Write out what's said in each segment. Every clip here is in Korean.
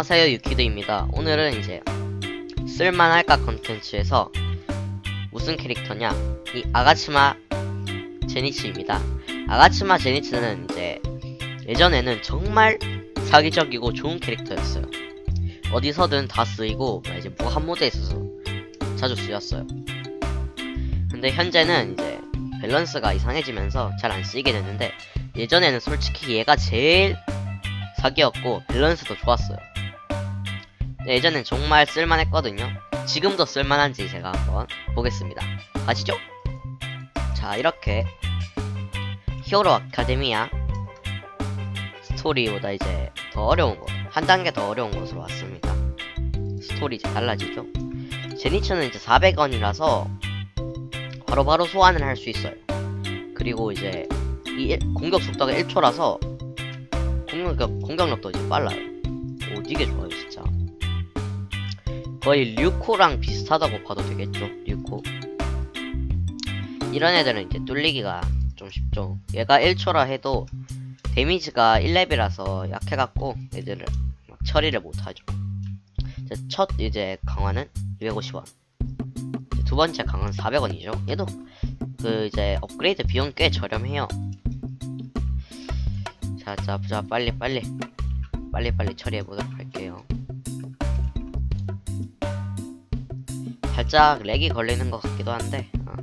안녕하세요 유키드입니다. 오늘은 이제 쓸만할까 컨텐츠에서 무슨 캐릭터냐? 이 아가츠마 제니츠입니다. 아가츠마 제니츠는 이제 예전에는 정말 사기적이고 좋은 캐릭터였어요. 어디서든 다 쓰이고 이제 무한 모드에 있어서 자주 쓰였어요. 근데 현재는 이제 밸런스가 이상해지면서 잘 안 쓰이게 됐는데 예전에는 솔직히 얘가 제일 사기였고 밸런스도 좋았어요. 네, 예전엔 정말 쓸만했거든요. 지금도 쓸만한지 제가 한번 보겠습니다. 가시죠. 자 이렇게 히어로 아카데미아 스토리보다 이제 더 어려운 곳, 한 단계 더 어려운 곳으로 왔습니다. 스토리 이제 달라지죠. 제니츠는 이제 400원이라서 바로 바로 소환을 할 수 있어요. 그리고 이제 이 일- 공격 속도가 1초라서 공격, 공격력도 이제 빨라요. 오, 되게 좋아요, 진짜. 거의 류코랑 비슷하다고 봐도 되겠죠, 류코. 이런 애들은 이제 뚫리기가 좀 쉽죠. 얘가 1초라 해도 데미지가 1렙이라서 약해갖고 애들을 막 처리를 못하죠. 첫 이제 강화는 250원. 두 번째 강화는 400원이죠. 얘도 그 이제 업그레이드 비용 꽤 저렴해요. 자, 자, 자, 빨리, 빨리, 빨리, 빨리 처리해 보도록 살짝 렉이 걸리는 것 같기도 한데, 어.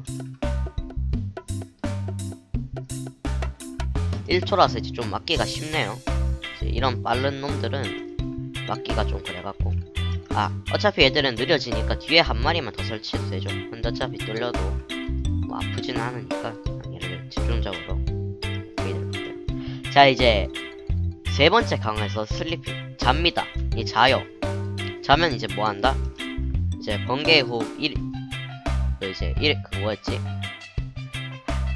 1초라서 이제 좀 막기가 쉽네요. 이제 이런 빠른 놈들은 막기가 좀 그래갖고. 아, 어차피 얘들은 느려지니까 뒤에 한 마리만 더 설치해도 되죠. 근데 어차피 뚫려도 뭐 아프지는 않으니까 얘를 집중적으로. 자 이제 세 번째 강화에서 슬리핑 잡니다 이 자요 자면 이제 뭐 한다 이제 번개 후 1, 그 이제 1, 그 뭐였지?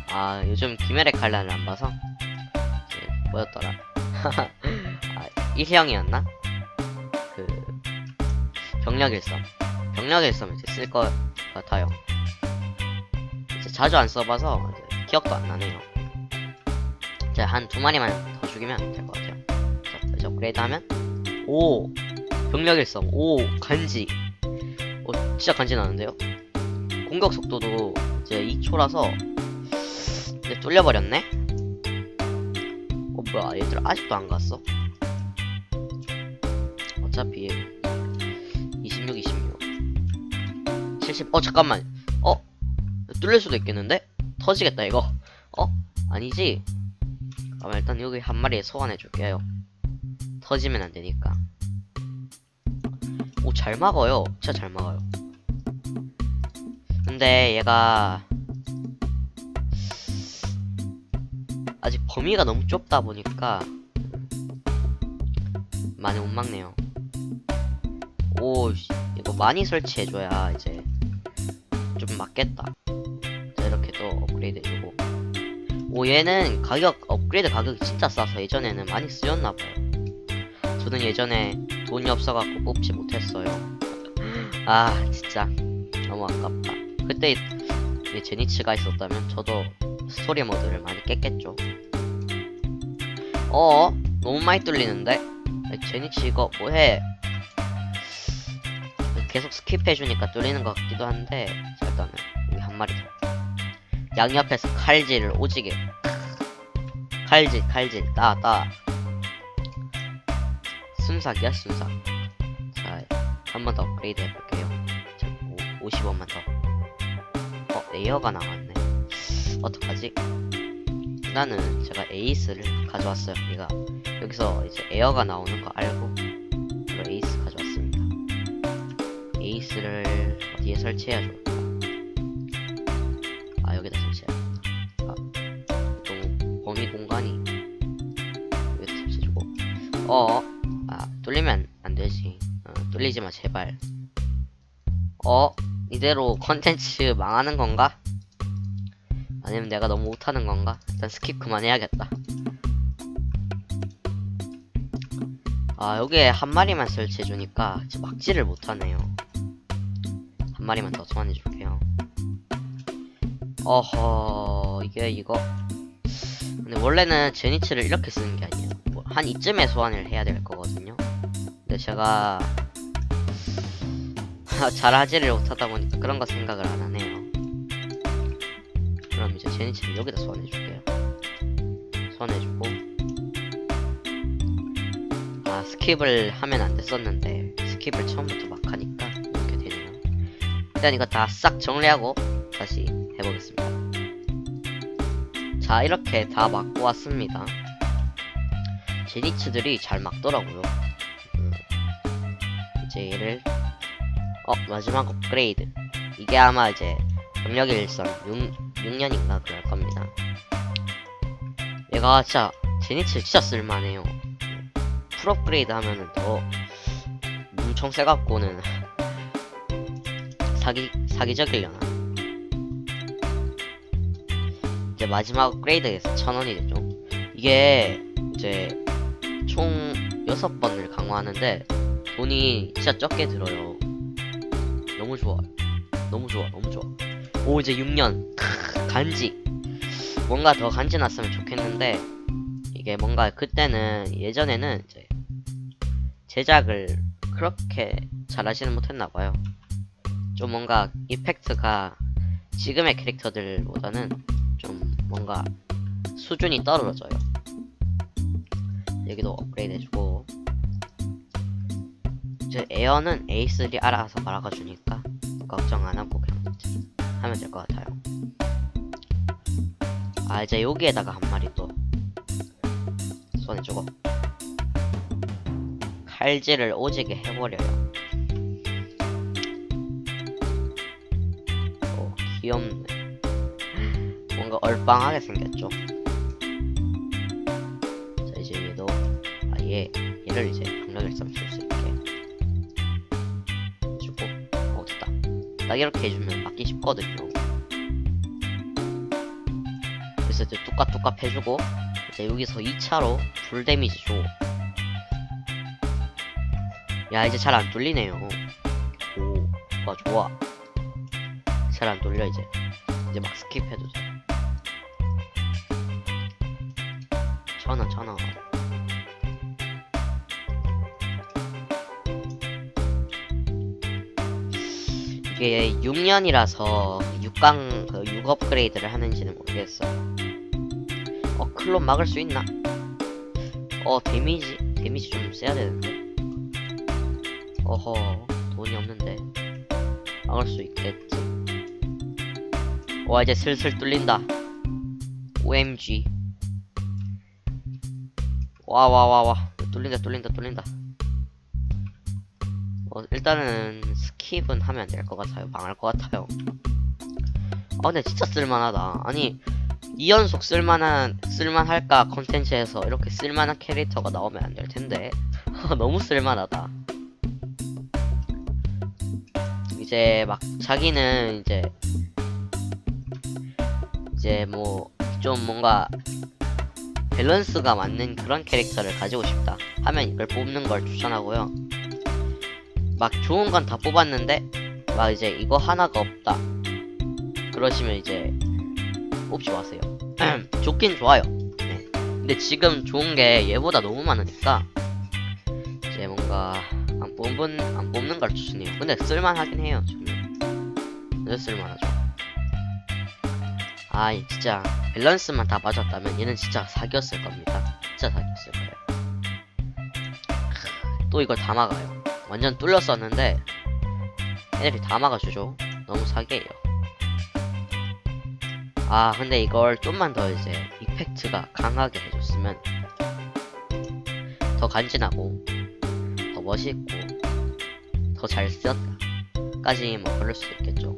아 요즘 김혜래 칼날을 안 봐서? 뭐였더라? 아 1형이었나? 그 병력 일섬. 병력 일섬 이제 쓸 것 같아요. 이제 자주 안 써봐서 기억도 안 나네요. 이제 한 두 마리만 더 죽이면 될 것 같아요. 자, 이제 업그레이드 하면 오! 병력 일성 오! 간지 오 진짜 간지 나는데요? 공격 속도도 이제 2초라서 이제 뚫려버렸네? 어 뭐야 얘들 아직도 안 갔어? 어차피 26, 26 70, 어 잠깐만 어? 뚫릴 수도 있겠는데? 터지겠다 이거 어? 아니지? 그럼 일단 여기 한 마리 소환해 줄게요. 터지면 안 되니까. 오, 잘 막아요. 진짜 잘 막아요. 근데 얘가 아직 범위가 너무 좁다 보니까 많이 못 막네요. 오, 씨, 이거 많이 설치해줘야 이제 좀 맞겠다. 자, 이렇게 또 업그레이드 해주고. 오 얘는 가격 업그레이드 가격이 진짜 싸서 예전에는 많이 쓰였나봐요 저는 예전에 돈이 없어갖고 뽑지 못했어요. 아 진짜 너무 아깝다. 그때 이 제니츠가 있었다면 저도 스토리 모드를 많이 깼겠죠. 어 너무 많이 뚫리는데? 야, 제니츠 이거 뭐해? 계속 스킵해주니까 뚫리는 것 같기도 한데 자 일단은 여기 한 마리 더. 양옆에서 칼질을 오지게. 칼질 칼질. 따따 순삭이야 순삭. 자 한 번 더 업그레이드 해볼게요. 자 5, 50원만 더 어 에어가 나왔네. 어떡하지? 나는 제가 에이스를 가져왔어요 얘가. 여기서 이제 에어가 나오는 거 알고 에이스 가져왔습니다. 에이스를 어디에 설치해야 좋 어, 뚫리지 마 제발. 어? 이대로 컨텐츠 망하는 건가? 아니면 내가 너무 못하는 건가? 일단 스킵 그만해야겠다. 아 여기에 한 마리만 설치해주니까 막지를 못하네요. 한 마리만 더 소환해줄게요. 어허 이게 이거. 근데 원래는 제니츠를 이렇게 쓰는 게 아니에요. 뭐, 한 이쯤에 소환을 해야 될 거거든요. 근데 제가 잘 하지를 못하다 보니까 그런 거 생각을 안 하네요. 그럼 이제 제니치를 여기다 소환해줄게요. 소환해주고 아 스킵을 하면 안 됐었는데 스킵을 처음부터 막 하니까 이렇게 되네요. 일단 이거 다 싹 정리하고 다시 해보겠습니다. 자 이렇게 다 막고 왔습니다. 제니츠들이 잘 막더라고요. 음, 이제 얘를 어 마지막 업그레이드 이게 아마 이제 병력 일선 6, 6년인가 그럴 겁니다. 얘가 진짜 제니츠 진짜 쓸만해요. 풀 업그레이드 하면은 더 엄청 세갖고는 사기 사기적이려나. 이제 마지막 업그레이드에서 천 원이 되죠. 이게 이제 총 6번을 강화하는데 돈이 진짜 적게 들어요. 너무 좋아. 너무 좋아. 너무 좋아. 오 이제 6년. 크, 간지. 뭔가 더 간지 났으면 좋겠는데 이게 뭔가 그때는 예전에는 이제 제작을 그렇게 잘하지는 못했나봐요. 좀 뭔가 이펙트가 지금의 캐릭터들보다는 좀 뭔가 수준이 떨어져요. 여기도 업그레이드 해주고 이제 에어는 에이스들이 알아서 말아가주니까 걱정 안 하고 그냥 하면 될 것 같아요. 아 이제 여기에다가 한 마리 또 손해주고 칼질을 오지게 해버려요. 오 귀엽네. 뭔가 얼빵하게 생겼죠. 자 이제 얘도 아얘 얘를 이제 강력을 쓸수 딱 이렇게 해주면 맞기 쉽거든요. 그래서 이제 뚜까뚜까 해주고 이제 여기서 2차로 불 데미지 줘. 야 이제 잘 안 뚫리네요. 오, 좋아 좋아. 잘 안 뚫려 이제. 이제 막 스킵해도 돼. 천원 천원. 이게 6년이라서 6강 그 6 업그레이드를 하는지는 모르겠어요. 어 클론 막을 수 있나? 어 데미지 데미지 좀 세야 되는데. 어허 돈이 없는데 막을 수 있겠지. 와 이제 슬슬 뚫린다. OMG. 와 와 와와 뚫린다 뚫린다 뚫린다. 어, 일단은 스킵은 하면 될것 같아요. 망할 것 같아요. 아 근데 진짜 쓸만하다. 아니 2연속 쓸만한 쓸만할까 컨텐츠에서 이렇게 쓸만한 캐릭터가 나오면 안 될 텐데 너무 쓸만하다. 이제 막 자기는 이제 이제 뭐 좀 뭔가 밸런스가 맞는 그런 캐릭터를 가지고 싶다 하면 이걸 뽑는 걸 추천하고요. 막 좋은 건 다 뽑았는데 막 이제 이거 하나가 없다. 그러시면 이제 뽑지 마세요. 좋긴 좋아요. 네. 근데 지금 좋은 게 얘보다 너무 많으니까 이제 뭔가 안 뽑은 안 뽑는 걸 추천해요. 근데 쓸만하긴 해요. 진짜 쓸만하죠. 아 진짜 밸런스만 다 맞았다면 얘는 진짜 사기였을 겁니다. 진짜 사기였을 거예요. 크, 또 이걸 다 막아요. 완전 뚫렸었는데 애들이 다 막아주죠. 너무 사기예요. 아 근데 이걸 좀만 더 이제 이펙트가 강하게 해줬으면 더 간지나고 더 멋있고 더 잘 쓰였다 까지 뭐 그럴 수도 있겠죠.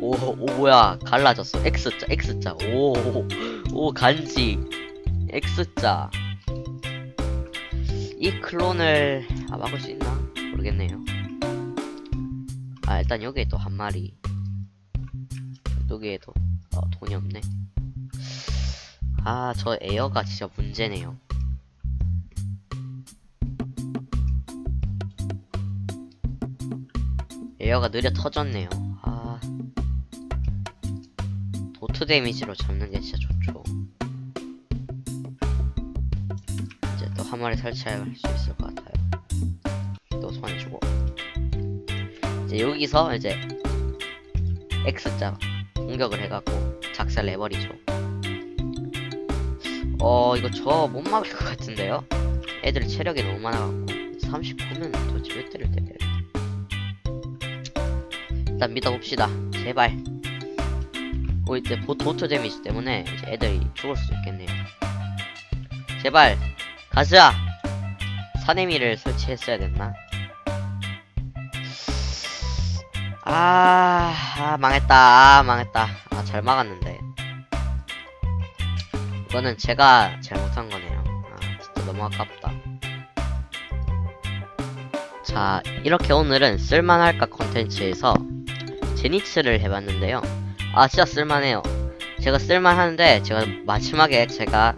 오, 오 뭐야. 갈라졌어. X자 X자. 오오 간지. X자 이 클론을 아 막을 수 있나? 모르겠네요. 아 일단 여기에 또 한 마리. 여기에도 어, 돈이 없네. 아 저 에어가 진짜 문제네요. 에어가 느려 터졌네요. 아. 도트 데미지로 잡는 게 진짜 좋 한 마리 설치할 수 있을 것 같아요. 또 손해주고. 이제 여기서 이제 X자 공격을 해갖고 작살 내버리죠. 어 이거 저 못 막을 것 같은데요? 애들 체력이 너무 많아갖고 39면 도대체 몇 대를 때려야 돼? 일단 믿어봅시다. 제발. 오 이제 보 도트 데미지 때문에 이제 애들이 죽을 수도 있겠네요. 제발 가자. 사내미를 설치했어야 됐나? 아, 아 망했다. 아 망했다. 아 잘 막았는데. 이거는 제가 잘못한 거네요. 아 진짜 너무 아깝다. 자 이렇게 오늘은 쓸만할까 콘텐츠에서 제니츠를 해봤는데요. 아 진짜 쓸만해요. 제가 쓸만한데 제가 마지막에 제가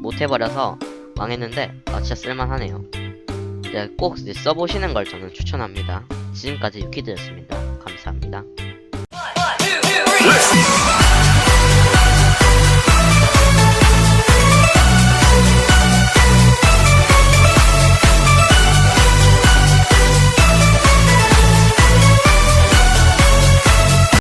못해버려서 망했는데 아 진짜 쓸만하네요. 이제 꼭 써보시는 걸 저는 추천합니다. 지금까지 유키드였습니다. 감사합니다.